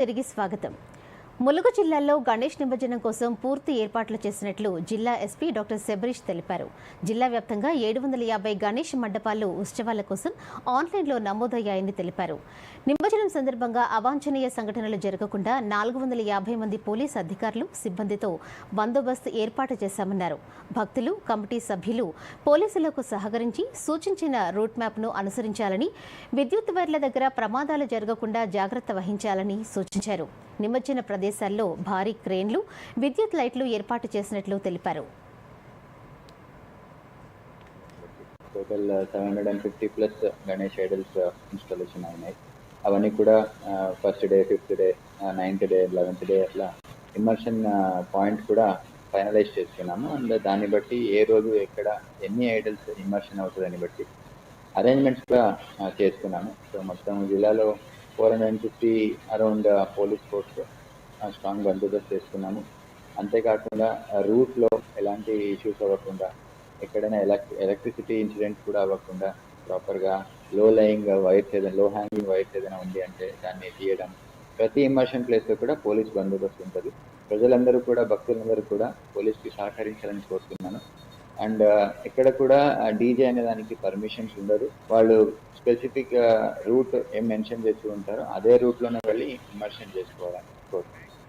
తిరిగి స్వాగతం. ములుగు జిల్లాలో గణేష్ నిమజ్జనం కోసం పూర్తి ఏర్పాట్లు చేసినట్లు జిల్లా ఎస్పీ డాక్టర్ శబరీష్ తెలిపారు. జిల్లా వ్యాప్తంగా ఏడు వందల యాభై గణేష్ మండపాలు ఉత్సవాల కోసం ఆన్లైన్లో నమోదయ్యాయని తెలిపారు. నిమజ్జనం సందర్భంగా అవాంఛనీయ సంఘటనలు జరగకుండా నాలుగు వందల యాభై మంది పోలీస్ అధికారులు సిబ్బందితో బందోబస్తు ఏర్పాటు చేశామన్నారు. భక్తులు కమిటీ సభ్యులు పోలీసులకు సహకరించి సూచించిన రూట్ మ్యాప్ను అనుసరించాలని విద్యుత్ వైర్ల దగ్గర ప్రమాదాలు జరగకుండా జాగ్రత్త వహించాలని సూచించారు. నిమజ్జన ప్రదేశాల్లో భారీ క్రేన్లు విద్యుత్ లైట్లు ఏర్పాటు చేసినట్లు తెలిపారు. Total seven hundred and fifty plus Ganesh idols installation అయినాయి. అవన్నీ కూడా first day fifth day ninth day eleventh day అట్లా ఇమర్షన్ పాయింట్ uh, కూడా ఫైనలైజ్ చేసుకున్నాము. అండ్ uh, దాన్ని బట్టి ఏ రోజు ఎక్కడ ఎన్ని ఐడల్స్ ఇమర్షన్ అవుతుందని బట్టి అరేంజ్మెంట్స్ కూడా uh, చేసుకున్నాము. సో మొత్తం జిల్లాలో four hundred and fifty around police force strong బందోబస్తు చేసుకున్నాము. అంతేకాకుండా రూట్లో ఎలాంటి ఇష్యూస్ అవ్వకుండా ఎక్కడైనా ఎలక్ ఎలక్ట్రిసిటీ ఇన్సిడెంట్స్ కూడా అవ్వకుండా ప్రాపర్గా లో లయింగ్ వైర్స్ ఏదైనా లో హ్యాంగింగ్ వైర్స్ ఏదైనా ఉంది అంటే దాన్ని తీయడం ప్రతి ఇమర్షన్ ప్లేస్లో కూడా పోలీస్ బందోబస్తు ఉంటుంది. ప్రజలందరూ కూడా భక్తులందరూ కూడా పోలీస్కి సహకరించాలని కోరుతున్నాను అండ్ ఇక్కడ కూడా డీజే అనే దానికి పర్మిషన్స్ ఉండదు. వాళ్ళు స్పెసిఫిక్ రూట్ ఏం మెన్షన్ చేసి ఉంటారో అదే రూట్లోనే వెళ్ళి ఇమర్షన్ చేసుకోవాలని కోరుతున్నాను.